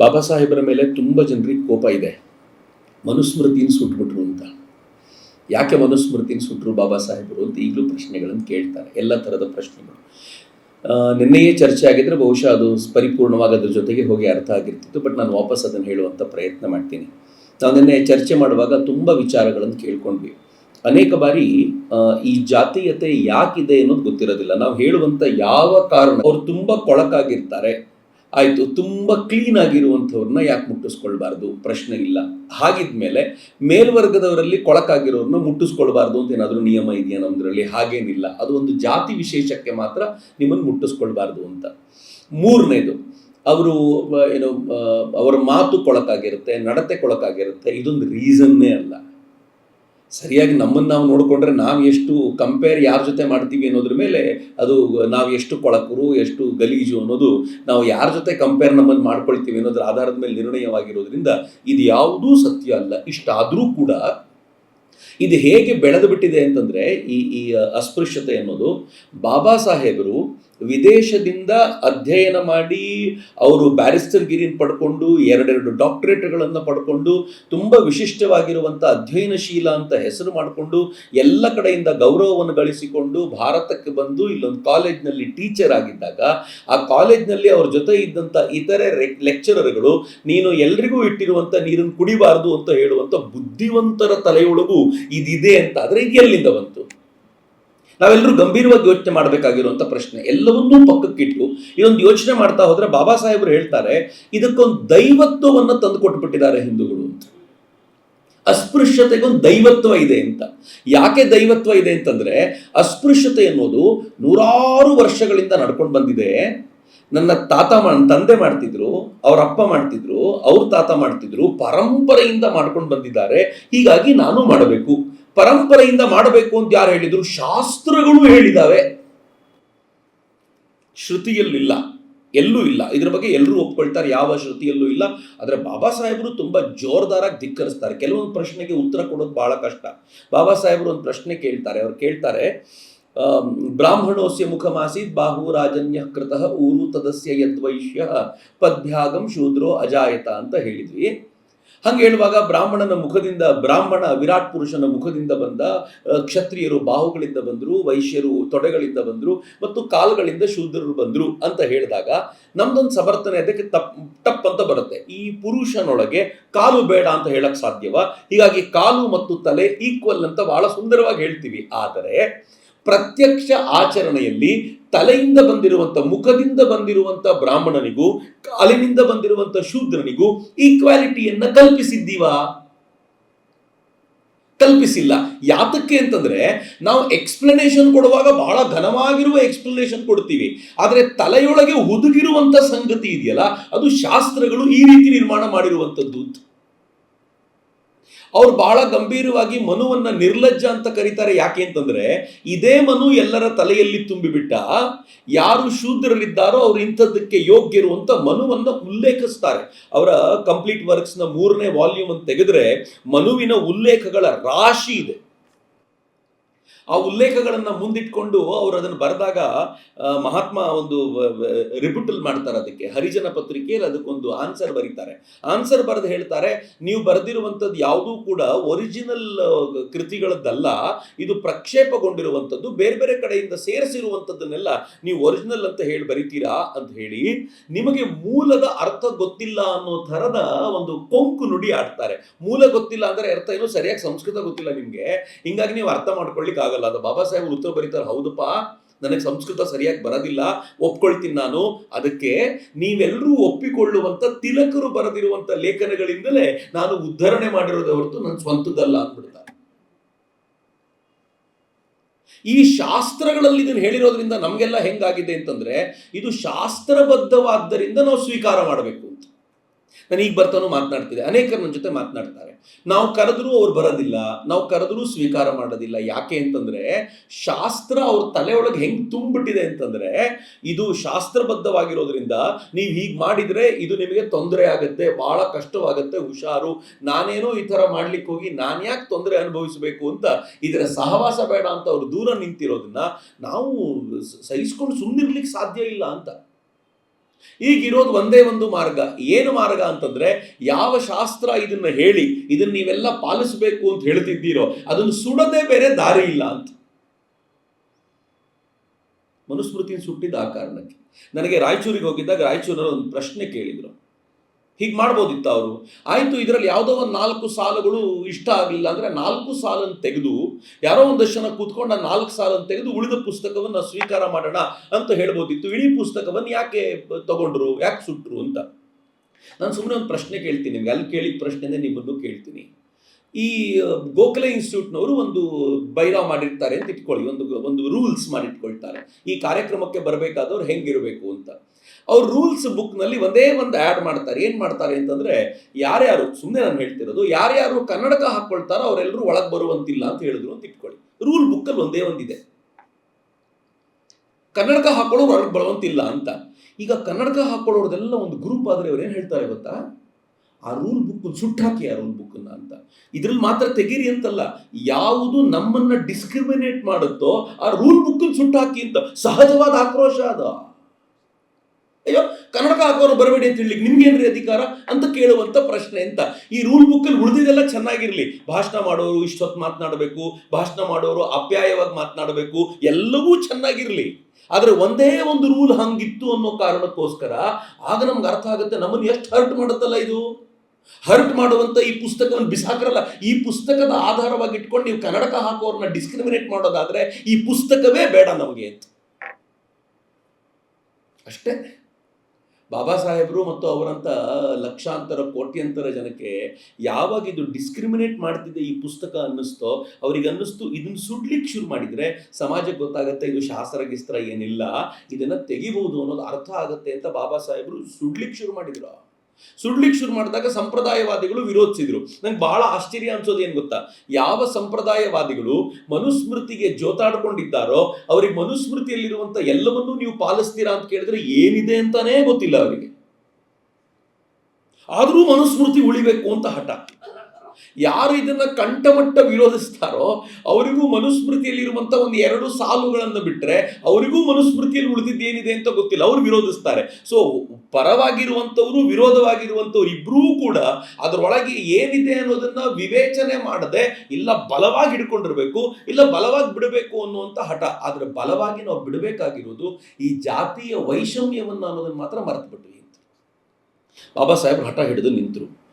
ಬಾಬಾ ಸಾಹೇಬರ ಮೇಲೆ ತುಂಬ ಜನರಿಗೆ ಕೋಪ ಇದೆ. ಮನುಸ್ಮೃತಿನ ಸುಟ್ಬಿಟ್ರು ಅಂತ. ಯಾಕೆ ಮನುಸ್ಮೃತಿನ ಸುಟ್ರು ಬಾಬಾ ಸಾಹೇಬರು ಅಂತ ಈಗಲೂ ಪ್ರಶ್ನೆಗಳನ್ನು ಕೇಳ್ತಾರೆ. ಎಲ್ಲ ಥರದ ಪ್ರಶ್ನೆಗಳು. ನಿನ್ನೆಯೇ ಚರ್ಚೆ ಆಗಿದ್ದರೆ ಬಹುಶಃ ಅದು ಪರಿಪೂರ್ಣವಾಗಿ ಅದ್ರ ಜೊತೆಗೆ ಹೋಗಿ ಅರ್ಥ ಆಗಿರ್ತಿತ್ತು, ಬಟ್ ನಾನು ವಾಪಸ್ ಅದನ್ನು ಹೇಳುವಂಥ ಪ್ರಯತ್ನ ಮಾಡ್ತೀನಿ. ನಾವು ನಿನ್ನೆ ಚರ್ಚೆ ಮಾಡುವಾಗ ತುಂಬ ವಿಚಾರಗಳನ್ನು ಕೇಳ್ಕೊಂಡ್ವಿ. ಅನೇಕ ಬಾರಿ ಈ ಜಾತೀಯತೆ ಯಾಕಿದೆ ಅನ್ನೋದು ಗೊತ್ತಿರೋದಿಲ್ಲ. ನಾವು ಹೇಳುವಂಥ ಯಾವ ಕಾರಣ, ಅವ್ರು ತುಂಬ ಕೊಳಕಾಗಿರ್ತಾರೆ. ಆಯಿತು, ತುಂಬ ಕ್ಲೀನ್ ಆಗಿರುವಂಥವ್ರನ್ನ ಯಾಕೆ ಮುಟ್ಟಿಸ್ಕೊಳ್ಬಾರ್ದು? ಪ್ರಶ್ನೆ ಇಲ್ಲ. ಹಾಗಿದ್ಮೇಲೆ ಮೇಲ್ವರ್ಗದವರಲ್ಲಿ ಕೊಳಕಾಗಿರೋರನ್ನ ಮುಟ್ಟಿಸ್ಕೊಳ್ಬಾರ್ದು ಅಂತ ಏನಾದರೂ ನಿಯಮ ಇದೆಯಾ ನಮ್ಮದ್ರಲ್ಲಿ ಹಾಗೇನಿಲ್ಲ. ಅದು ಒಂದು ಜಾತಿ ವಿಶೇಷಕ್ಕೆ ಮಾತ್ರ ನಿಮ್ಮನ್ನು ಮುಟ್ಟಿಸ್ಕೊಳ್ಬಾರ್ದು ಅಂತ. ಮೂರನೇದು, ಅವರು, ಏನು ಅವರ ಮಾತು ಕೊಳಕಾಗಿರುತ್ತೆ, ನಡತೆ ಕೊಳಕಾಗಿರುತ್ತೆ, ಇದೊಂದು ರೀಸನ್ನೇ ಅಲ್ಲ. ಸರಿಯಾಗಿ ನಮ್ಮನ್ನು ನಾವು ನೋಡಿಕೊಂಡ್ರೆ ನಾವು ಎಷ್ಟು ಕಂಪೇರ್ ಯಾರ ಜೊತೆ ಮಾಡ್ತೀವಿ ಅನ್ನೋದ್ರ ಮೇಲೆ ಅದು ನಾವು ಎಷ್ಟು ಕೊಳಕರು, ಎಷ್ಟು ಗಲೀಜು ಅನ್ನೋದು ನಾವು ಯಾರ ಜೊತೆ ಕಂಪೇರ್ ನಮ್ಮನ್ನು ಮಾಡ್ಕೊಳ್ತೀವಿ ಅನ್ನೋದ್ರ ಆಧಾರದ ಮೇಲೆ ನಿರ್ಣಯವಾಗಿರೋದ್ರಿಂದ ಇದು ಯಾವುದೂ ಸತ್ಯ ಅಲ್ಲ. ಇಷ್ಟಾದರೂ ಕೂಡ ಇದು ಹೇಗೆ ಬೆಳೆದು ಬಿಟ್ಟಿದೆ ಅಂತಂದರೆ ಈ ಈ ಅಸ್ಪೃಶ್ಯತೆ ಅನ್ನೋದು ಬಾಬಾ ಸಾಹೇಬರು ವಿದೇಶದಿಂದ ಅಧ್ಯಯನ ಮಾಡಿ ಅವರು ಬ್ಯಾರಿಸ್ಟರ್ ಗಿರಿನ್ ಪಡ್ಕೊಂಡು ಎರಡೆರಡು ಡಾಕ್ಟರೇಟ್ಗಳನ್ನು ಪಡ್ಕೊಂಡು ತುಂಬ ವಿಶಿಷ್ಟವಾಗಿರುವಂಥ ಅಧ್ಯಯನಶೀಲ ಅಂತ ಹೆಸರು ಮಾಡಿಕೊಂಡು ಎಲ್ಲ ಕಡೆಯಿಂದ ಗೌರವವನ್ನು ಗಳಿಸಿಕೊಂಡು ಭಾರತಕ್ಕೆ ಬಂದು ಇಲ್ಲೊಂದು ಕಾಲೇಜ್ನಲ್ಲಿ ಟೀಚರ್ ಆಗಿದ್ದಾಗ ಆ ಕಾಲೇಜ್ನಲ್ಲಿ ಅವ್ರ ಜೊತೆ ಇದ್ದಂಥ ಇತರೆ ಲೆಕ್ಚರರ್ಗಳು ನೀನು ಎಲ್ರಿಗೂ ಇಟ್ಟಿರುವಂಥ ನೀರನ್ನು ಕುಡಿಬಾರದು ಅಂತ ಹೇಳುವಂಥ ಬುದ್ಧಿವಂತರ ತಲೆಯೊಳಗೂ ಇದಿದೆ ಅಂತ ಆದರೆ ಎಲ್ಲಿಂದ ಬಂತು? ನಾವೆಲ್ಲರೂ ಗಂಭೀರವಾಗಿ ಯೋಚನೆ ಮಾಡಬೇಕಾಗಿರುವಂಥ ಪ್ರಶ್ನೆ. ಎಲ್ಲವನ್ನೂ ಪಕ್ಕಕ್ಕಿಟ್ಟು ಇದೊಂದು ಯೋಚನೆ ಮಾಡ್ತಾ ಹೋದರೆ ಬಾಬಾ ಸಾಹೇಬರು ಹೇಳ್ತಾರೆ, ಇದಕ್ಕೊಂದು ದೈವತ್ವವನ್ನು ತಂದು ಕೊಟ್ಬಿಟ್ಟಿದ್ದಾರೆ ಹಿಂದೂಗಳು ಅಂತ. ಅಸ್ಪೃಶ್ಯತೆಗೊಂದು ದೈವತ್ವ ಇದೆ ಅಂತ. ಯಾಕೆ ದೈವತ್ವ ಇದೆ ಅಂತಂದ್ರೆ, ಅಸ್ಪೃಶ್ಯತೆ ಅನ್ನೋದು ನೂರಾರು ವರ್ಷಗಳಿಂದ ನಡ್ಕೊಂಡು ಬಂದಿದೆ. ನನ್ನ ತಾತ ನನ್ನ ತಂದೆ ಮಾಡ್ತಿದ್ರು, ಅವ್ರ ಅಪ್ಪ ಮಾಡ್ತಿದ್ರು, ಅವ್ರ ತಾತ ಮಾಡ್ತಿದ್ರು, ಪರಂಪರೆಯಿಂದ ಮಾಡ್ಕೊಂಡು ಬಂದಿದ್ದಾರೆ. ಹೀಗಾಗಿ ನಾನು ಮಾಡಬೇಕು. ಪರಂಪರೆಯಿಂದ ಮಾಡಬೇಕು ಅಂತ ಯಾರು ಹೇಳಿದ್ರು? ಶಾಸ್ತ್ರಗಳು ಹೇಳಿದಾವೆ. ಶ್ರುತಿಯಲ್ಲಿಲ್ಲ. ಎಲ್ಲೂ ಇಲ್ಲ. ಇದ್ರ ಬಗ್ಗೆ ಎಲ್ಲರೂ ಒಪ್ಕೊಳ್ತಾರೆ. ಯಾವ ಶ್ರುತಿಯಲ್ಲೂ ಇಲ್ಲ. ಆದರೆ ಬಾಬಾ ಸಾಹೇಬರು ತುಂಬ ಜೋರ್ದಾರಾಗಿ ಧಿಕ್ಕರಿಸ್ತಾರೆ. ಕೆಲವೊಂದು ಪ್ರಶ್ನೆಗೆ ಉತ್ತರ ಕೊಡೋದು ಬಹಳ ಕಷ್ಟ. ಬಾಬಾ ಸಾಹೇಬರು ಒಂದು ಪ್ರಶ್ನೆ ಕೇಳ್ತಾರೆ. ಅವ್ರು ಕೇಳ್ತಾರೆ ಬ್ರಾಹ್ಮಣೋಸ್ಯ ಮುಖಮಾಸೀತ್ ಬಾಹು ರಾಜನ್ಯ ಕೃತಃ ಊರು ತದಸ್ಯ ಯದ್ವೈಶ್ಯ ಪದ್ಭ್ಯಾಗಂ ಶೂದ್ರೋ ಅಜಾಯತ ಅಂತ ಹೇಳಿದ್ವಿ. ಹಂಗೆ ಹೇಳುವಾಗ ಬ್ರಾಹ್ಮಣನ ಮುಖದಿಂದ, ಬ್ರಾಹ್ಮಣ ವಿರಾಟ್ ಪುರುಷನ ಮುಖದಿಂದ ಬಂದ ಕ್ಷತ್ರಿಯರು ಬಾಹುಗಳಿಂದ ಬಂದರು, ವೈಶ್ಯರು ತೊಡೆಗಳಿಂದ ಬಂದರು ಮತ್ತು ಕಾಲುಗಳಿಂದ ಶೂದ್ರರು ಬಂದರು ಅಂತ ಹೇಳಿದಾಗ ನಮ್ದೊಂದು ಸಮರ್ಥನೆ ಅದಕ್ಕೆ ತಪ್, ಟಪ್ ಅಂತ ಬರುತ್ತೆ. ಈ ಪುರುಷನೊಳಗೆ ಕಾಲು ಬೇಡ ಅಂತ ಹೇಳಕ್ ಸಾಧ್ಯವ. ಹೀಗಾಗಿ ಕಾಲು ಮತ್ತು ತಲೆ ಈಕ್ವಲ್ ಅಂತ ಬಹಳ ಸುಂದರವಾಗಿ ಹೇಳ್ತೀವಿ. ಆದರೆ ಪ್ರತ್ಯಕ್ಷ ಆಚರಣೆಯಲ್ಲಿ ತಲೆಯಿಂದ ಬಂದಿರುವಂಥ ಮುಖದಿಂದ ಬಂದಿರುವಂಥ ಬ್ರಾಹ್ಮಣನಿಗೂ, ಕಾಲಿನಿಂದ ಬಂದಿರುವಂಥ ಶೂದ್ರನಿಗೂ ಈಕ್ವಾಲಿಟಿಯನ್ನ ಕಲ್ಪಿಸಿದ್ದೀವಾ? ಕಲ್ಪಿಸಿಲ್ಲ. ಯಾತಕ್ಕೆ ಅಂತಂದ್ರೆ ನಾವು ಎಕ್ಸ್ಪ್ಲನೇಷನ್ ಕೊಡುವಾಗ ಬಹಳ ಘನವಾಗಿರುವ ಎಕ್ಸ್ಪ್ಲನೇಷನ್ ಕೊಡ್ತೀವಿ. ಆದರೆ ತಲೆಯೊಳಗೆ ಹುದುಗಿರುವಂತ ಸಂಗತಿ ಇದೆಯಲ್ಲ, ಅದು ಶಾಸ್ತ್ರಗಳು ಈ ರೀತಿ ನಿರ್ಮಾಣ ಮಾಡಿರುವಂಥದ್ದು. ಅವ್ರು ಬಹಳ ಗಂಭೀರವಾಗಿ ಮನುವನ್ನ ನಿರ್ಲಜ್ಜ ಅಂತ ಕರೀತಾರೆ ಯಾಕೆ ಅಂತಂದ್ರೆ, ಇದೇ ಮನು ಎಲ್ಲರ ತಲೆಯಲ್ಲಿ ತುಂಬಿಬಿಟ್ಟ, ಯಾರು ಶೂದ್ರರಿದ್ದಾರೋ ಅವ್ರು ಇಂಥದ್ದಕ್ಕೆ ಯೋಗ್ಯರು ಅಂತ ಮನುವನ್ನ ಉಲ್ಲೇಖಿಸ್ತಾರೆ. ಅವರ ಕಂಪ್ಲೀಟ್ ವರ್ಕ್ಸ್ನ ಮೂರನೇ ವಾಲ್ಯೂಮ್ ಅಂತ ತೆಗೆದ್ರೆ ಮನುವಿನ ಉಲ್ಲೇಖಗಳ ರಾಶಿ ಇದೆ. ಆ ಉಲ್ಲೇಖಗಳನ್ನ ಮುಂದಿಟ್ಕೊಂಡು ಅವರು ಅದನ್ನು ಬರೆದಾಗ ಮಹಾತ್ಮ ಒಂದು ರಿಪುಟಲ್ ಮಾಡ್ತಾರೆ ಅದಕ್ಕೆ. ಹರಿಜನ ಪತ್ರಿಕೆಯಲ್ಲಿ ಅದಕ್ಕೊಂದು ಆನ್ಸರ್ ಬರೀತಾರೆ. ಆನ್ಸರ್ ಬರೆದು ಹೇಳ್ತಾರೆ, ನೀವು ಬರೆದಿರುವಂಥದ್ದು ಯಾವುದೂ ಕೂಡ ಒರಿಜಿನಲ್ ಕೃತಿಗಳದ್ದಲ್ಲ. ಇದು ಪ್ರಕ್ಷೇಪಗೊಂಡಿರುವಂಥದ್ದು. ಬೇರೆ ಬೇರೆ ಕಡೆಯಿಂದ ಸೇರಿಸಿರುವಂಥದ್ದನ್ನೆಲ್ಲ ನೀವು ಒರಿಜಿನಲ್ ಅಂತ ಹೇಳಿ ಬರೀತೀರಾ? ಅಂತ ಹೇಳಿ, ನಿಮಗೆ ಮೂಲದ ಅರ್ಥ ಗೊತ್ತಿಲ್ಲ ಅನ್ನೋ ಥರದ ಒಂದು ಕೊಂಕು ನುಡಿ ಆಡ್ತಾರೆ ಮೂಲ ಗೊತ್ತಿಲ್ಲ ಅಂದರೆ ಅರ್ಥ ಏನು? ಸರಿಯಾಗಿ ಸಂಸ್ಕೃತ ಗೊತ್ತಿಲ್ಲ ನಿಮಗೆ. ಹಿಂಗಾಗಿ ನೀವು ಅರ್ಥ ಮಾಡ್ಕೊಳ್ಳಿಕ್ಕೆ ಆಗಲ್ಲ. ಅದು ಬಾಬಾ ಸಾಹೇಬ್ ಉತ್ತರ ಬರೀತಾರೆ. ಹೌದಪ್ಪ, ನನಗೆ ಸಂಸ್ಕೃತ ಸರಿಯಾಗಿ ಬರೋದಿಲ್ಲ, ಒಪ್ಕೊಳ್ತೀನಿ ನಾನು. ಅದಕ್ಕೆ ನೀವೆಲ್ಲರೂ ಒಪ್ಪಿಕೊಳ್ಳುವಂತ ತಿಲಕರು ಬರೆದಿರುವಂಥ ಲೇಖನಗಳಿಂದಲೇ ನಾನು ಉದ್ಧರಣೆ ಮಾಡಿರೋದೇ ಹೊರತು ನನ್ನ ಸ್ವಂತದಲ್ಲ ಅಂದ್ಬಿಡ್ತಾರೆ. ಈ ಶಾಸ್ತ್ರಗಳಲ್ಲಿ ಇದನ್ನು ಹೇಳಿರೋದ್ರಿಂದ ನಮಗೆಲ್ಲ ಹೆಂಗಾಗಿದೆ ಅಂತಂದ್ರೆ, ಇದು ಶಾಸ್ತ್ರಬದ್ಧವಾದ್ದರಿಂದ ನಾವು ಸ್ವೀಕಾರ ಮಾಡಬೇಕು ಅಂತ. ನಾನು ಈಗ ಬರ್ತಾನೂ ಮಾತನಾಡ್ತಿದ್ದೆ. ಅನೇಕರು ನನ್ನ ಜೊತೆ ಮಾತನಾಡ್ತಾರೆ. ನಾವು ಕರೆದ್ರೂ ಅವ್ರು ಬರೋದಿಲ್ಲ, ನಾವು ಕರೆದ್ರೂ ಸ್ವೀಕಾರ ಮಾಡೋದಿಲ್ಲ. ಯಾಕೆ ಅಂತಂದ್ರೆ, ಶಾಸ್ತ್ರ ಅವ್ರ ತಲೆಯೊಳಗೆ ಹೆಂಗ್ ತುಂಬಿಟ್ಟಿದೆ ಅಂತಂದ್ರೆ, ಇದು ಶಾಸ್ತ್ರಬದ್ಧವಾಗಿರೋದ್ರಿಂದ ನೀವು ಹೀಗೆ ಮಾಡಿದ್ರೆ ಇದು ನಿಮಗೆ ತೊಂದರೆ ಆಗುತ್ತೆ, ಬಹಳ ಕಷ್ಟವಾಗುತ್ತೆ, ಹುಷಾರು. ನಾನೇನೋ ಈ ತರ ಮಾಡ್ಲಿಕ್ಕೆ ಹೋಗಿ ನಾನು ಯಾಕೆ ತೊಂದರೆ ಅನುಭವಿಸಬೇಕು ಅಂತ ಇದರ ಸಹವಾಸ ಬೇಡ ಅಂತ ಅವ್ರು ದೂರ ನಿಂತಿರೋದನ್ನ ನಾವು ಸಹಿಸ್ಕೊಂಡು ಸುಮ್ಮನಿರ್ಲಿಕ್ಕೆ ಸಾಧ್ಯ ಇಲ್ಲ ಅಂತ. ಈಗಿರೋದು ಒಂದೇ ಒಂದು ಮಾರ್ಗ. ಏನು ಮಾರ್ಗ ಅಂತಂದ್ರೆ ಯಾವ ಶಾಸ್ತ್ರ ಇದನ್ನ ಹೇಳಿ, ಇದನ್ನ ನೀವೆಲ್ಲ ಪಾಲಿಸಬೇಕು ಅಂತ ಹೇಳ್ತಿದ್ದೀರೋ, ಅದನ್ನು ಸುಡದೆ ಬೇರೆ ದಾರಿ ಇಲ್ಲ ಅಂತ. ಮನುಸ್ಮೃತಿ ಸುಟ್ಟಿದ್ದ ಆ ಕಾರಣಕ್ಕೆ. ನನಗೆ ರಾಯಚೂರಿಗೆ ಹೋಗಿದ್ದಾಗ ರಾಯಚೂರಲ್ಲಿ ಒಂದು ಪ್ರಶ್ನೆ ಕೇಳಿದ್ರು. ಹೀಗೆ ಮಾಡ್ಬೋದಿತ್ತು ಅವರು. ಆಯಿತು, ಇದರಲ್ಲಿ ಯಾವುದೋ ಒಂದು ನಾಲ್ಕು ಸಾಲುಗಳು ಇಷ್ಟ ಆಗಲಿಲ್ಲ ಅಂದರೆ ನಾಲ್ಕು ಸಾಲನ್ನು ತೆಗೆದು ಯಾರೋ ಒಂದಷ್ಟು ಜನ ಕೂತ್ಕೊಂಡು ನಾಲ್ಕು ಸಾಲನ್ನು ತೆಗೆದು ಉಳಿದ ಪುಸ್ತಕವನ್ನು ಸ್ವೀಕಾರ ಮಾಡೋಣ ಅಂತ ಹೇಳ್ಬೋದಿತ್ತು. ಇಡೀ ಪುಸ್ತಕವನ್ನು ಯಾಕೆ ತಗೊಂಡ್ರು, ಯಾಕೆ ಸುಟ್ರು ಅಂತ. ನಾನು ಸುಮ್ಮನೆ ಒಂದು ಪ್ರಶ್ನೆ ಕೇಳ್ತೀನಿ ನಿಮ್ಗೆ. ಅಲ್ಲಿ ಕೇಳಿದ ಪ್ರಶ್ನೆನೇ ನಿಮ್ಮನ್ನು ಕೇಳ್ತೀನಿ. ಈ ಗೋಖಲೆ ಇನ್ಸ್ಟಿಟ್ಯೂಟ್ನವರು ಒಂದು ಬೈರಾವ್ ಮಾಡಿರ್ತಾರೆ ಅಂತ ಇಟ್ಕೊಳ್ಳಿ. ಒಂದು ಒಂದು ರೂಲ್ಸ್ ಮಾಡಿಟ್ಕೊಳ್ತಾರೆ. ಈ ಕಾರ್ಯಕ್ರಮಕ್ಕೆ ಬರಬೇಕಾದವ್ರು ಹೆಂಗಿರಬೇಕು ಅಂತ. ಅವ್ರ ರೂಲ್ಸ್ ಬುಕ್ನಲ್ಲಿ ಒಂದೇ ಒಂದು ಆ್ಯಡ್ ಮಾಡ್ತಾರೆ. ಏನು ಮಾಡ್ತಾರೆ ಅಂತಂದರೆ, ಯಾರ್ಯಾರು ಸುಮ್ಮನೆ ನಾನು ಹೇಳ್ತಿರೋದು, ಯಾರ್ಯಾರು ಕನ್ನಡಕ ಹಾಕ್ಕೊಳ್ತಾರೋ ಅವರೆಲ್ಲರೂ ಒಳಗೆ ಬರುವಂತಿಲ್ಲ ಅಂತ ಹೇಳಿದ್ರು ಅಂತ ಇಟ್ಕೊಳ್ಳಿ. ರೂಲ್ ಬುಕ್ಕಲ್ಲಿ ಒಂದೇ ಒಂದಿದೆ ಕನ್ನಡಕ ಹಾಕೊಳ್ಳೋರು ಒಳಗೆ ಬರುವಂತಿಲ್ಲ ಅಂತ. ಈಗ ಕನ್ನಡಕ ಹಾಕೊಳ್ಳೋರ್ದೆಲ್ಲ ಒಂದು ಗ್ರೂಪ್ ಆದರೆ ಅವ್ರು ಏನು ಹೇಳ್ತಾರೆ ಗೊತ್ತಾ? ಆ ರೂಲ್ ಬುಕ್ ಸುಟ್ಟಾಕಿ ಆ ರೂಲ್ ಬುಕ್ಕನ್ನು ಅಂತ. ಇದ್ರಲ್ಲಿ ಮಾತ್ರ ತೆಗೀರಿ ಅಂತಲ್ಲ. ಯಾವುದು ನಮ್ಮನ್ನ ಡಿಸ್ಕ್ರಿಮಿನೇಟ್ ಮಾಡುತ್ತೋ ಆ ರೂಲ್ ಬುಕ್ ಸುಟ್ಟಾಕಿ ಅಂತ. ಸಹಜವಾದ ಆಕ್ರೋಶ ಅದ. ಅಯ್ಯೋ, ಕನ್ನಡಕ ಹಾಕೋರು ಬರಬೇಡಿ ಅಂತ ಹೇಳಿ ನಿಮ್ಗೇನ್ರಿ ಅಧಿಕಾರ ಅಂತ ಕೇಳುವಂತ ಪ್ರಶ್ನೆ ಅಂತ. ಈ ರೂಲ್ ಬುಕ್ ಅಲ್ಲಿ ಉಳಿದಿದೆಲ್ಲ ಚೆನ್ನಾಗಿರ್ಲಿ. ಭಾಷಣ ಮಾಡೋರು ಇಷ್ಟೊತ್ತು ಮಾತನಾಡಬೇಕು, ಭಾಷಣ ಮಾಡೋರು ಅಪ್ಯಾಯವಾಗಿ ಮಾತನಾಡಬೇಕು, ಎಲ್ಲವೂ ಚೆನ್ನಾಗಿರ್ಲಿ. ಆದ್ರೆ ಒಂದೇ ಒಂದು ರೂಲ್ ಹಂಗಿತ್ತು ಅನ್ನೋ ಕಾರಣಕ್ಕೋಸ್ಕರ ಆಗ ನಮ್ಗೆ ಅರ್ಥ ಆಗುತ್ತೆ ನಮ್ಮನ್ನು ಎಷ್ಟು ಹರ್ಟ್ ಮಾಡುತ್ತಲ್ಲ ಇದು. ಹರ್ಟ್ ಮಾಡುವಂತ ಈ ಪುಸ್ತಕವನ್ನು ಬಿಸಾಕರಲ್ಲ. ಈ ಪುಸ್ತಕದ ಆಧಾರವಾಗಿ ಇಟ್ಕೊಂಡು ನೀವು ಕನ್ನಡಕ ಹಾಕೋರ್ನ ಡಿಸ್ಕ್ರಿಮಿನೇಟ್ ಮಾಡೋದಾದ್ರೆ ಈ ಪುಸ್ತಕವೇ ಬೇಡ ನಮಗೆ ಅಂತ. ಅಷ್ಟೇ. ಬಾಬಾ ಸಾಹೇಬರು ಮತ್ತು ಅವರಂಥ ಲಕ್ಷಾಂತರ, ಕೋಟ್ಯಂತರ ಜನಕ್ಕೆ ಯಾವಾಗ ಇದು ಡಿಸ್ಕ್ರಿಮಿನೇಟ್ ಮಾಡ್ತಿದೆ ಈ ಪುಸ್ತಕ ಅನ್ನಿಸ್ತೋ, ಅವ್ರಿಗೆ ಅನ್ನಿಸ್ತು, ಇದನ್ನು ಸುಡ್ಲಿಕ್ಕೆ ಶುರು ಮಾಡಿದರೆ ಸಮಾಜಕ್ಕೆ ಗೊತ್ತಾಗುತ್ತೆ ಇದು ಶಾಸ್ತ್ರಗಿಸ್ತ್ರ ಏನಿಲ್ಲ, ಇದನ್ನು ತೆಗಿಬಹುದು ಅನ್ನೋದು ಅರ್ಥ ಆಗುತ್ತೆ ಅಂತ ಬಾಬಾ ಸಾಹೇಬರು ಸುಡ್ಲಿಕ್ಕೆ ಶುರು ಮಾಡಿದ್ರು. ಸುಡ್ಲಿಕ್ಕೆ ಶುರು ಮಾಡಿದಾಗ ಸಂಪ್ರದಾಯವಾದಿಗಳು ವಿರೋಧಿಸಿದ್ರು. ನಂಗೆ ಬಹಳ ಆಶ್ಚರ್ಯ ಅನ್ಸೋದು ಏನು ಗೊತ್ತಾ? ಯಾವ ಸಂಪ್ರದಾಯವಾದಿಗಳು ಮನುಸ್ಮೃತಿಗೆ ಜೋತಾಡ್ಕೊಂಡಿದ್ದಾರೋ, ಅವ್ರಿಗೆ ಮನುಸ್ಮೃತಿಯಲ್ಲಿರುವಂತ ಎಲ್ಲವನ್ನೂ ನೀವು ಪಾಲಿಸ್ತೀರಾ ಅಂತ ಕೇಳಿದ್ರೆ ಏನಿದೆ ಅಂತಾನೇ ಗೊತ್ತಿಲ್ಲ ಅವರಿಗೆ. ಆದರೂ ಮನುಸ್ಮೃತಿ ಉಳಿಬೇಕು ಅಂತ ಹಠ. ಯಾರು ಇದನ್ನ ಕಂಠಮಟ್ಟ ವಿರೋಧಿಸ್ತಾರೋ ಅವರಿಗೂ ಮನುಸ್ಮೃತಿಯಲ್ಲಿರುವಂತ ಒಂದು ಎರಡು ಸಾಲುಗಳನ್ನು ಬಿಟ್ರೆ ಅವರಿಗೂ ಮನುಸ್ಮೃತಿಯಲ್ಲಿ ಉಳಿದಿದ್ದೇನಿದೆ ಅಂತ ಗೊತ್ತಿಲ್ಲ. ಅವರು ವಿರೋಧಿಸ್ತಾರೆ. ಸೊ ಪರವಾಗಿರುವಂಥವ್ರು, ವಿರೋಧವಾಗಿರುವಂಥವ್ರು ಇಬ್ಬರೂ ಕೂಡ ಅದರೊಳಗೆ ಏನಿದೆ ಅನ್ನೋದನ್ನ ವಿವೇಚನೆ ಮಾಡದೆ ಇಲ್ಲ ಬಲವಾಗಿ ಹಿಡ್ಕೊಂಡಿರ್ಬೇಕು, ಇಲ್ಲ ಬಲವಾಗಿ ಬಿಡಬೇಕು ಅನ್ನುವಂಥ ಹಠ. ಆದ್ರೆ ಬಲವಾಗಿ ನಾವು ಬಿಡಬೇಕಾಗಿರೋದು ಈ ಜಾತಿಯ ವೈಷಮ್ಯವನ್ನ ಅನ್ನೋದನ್ನ ಮಾತ್ರ ಮರೆತು ಬಿಟ್ಟು ಬಾಬಾ ಸಾಹೇಬ್ರು ಹಠ ಹಿಡಿದು ನಿಂತರು.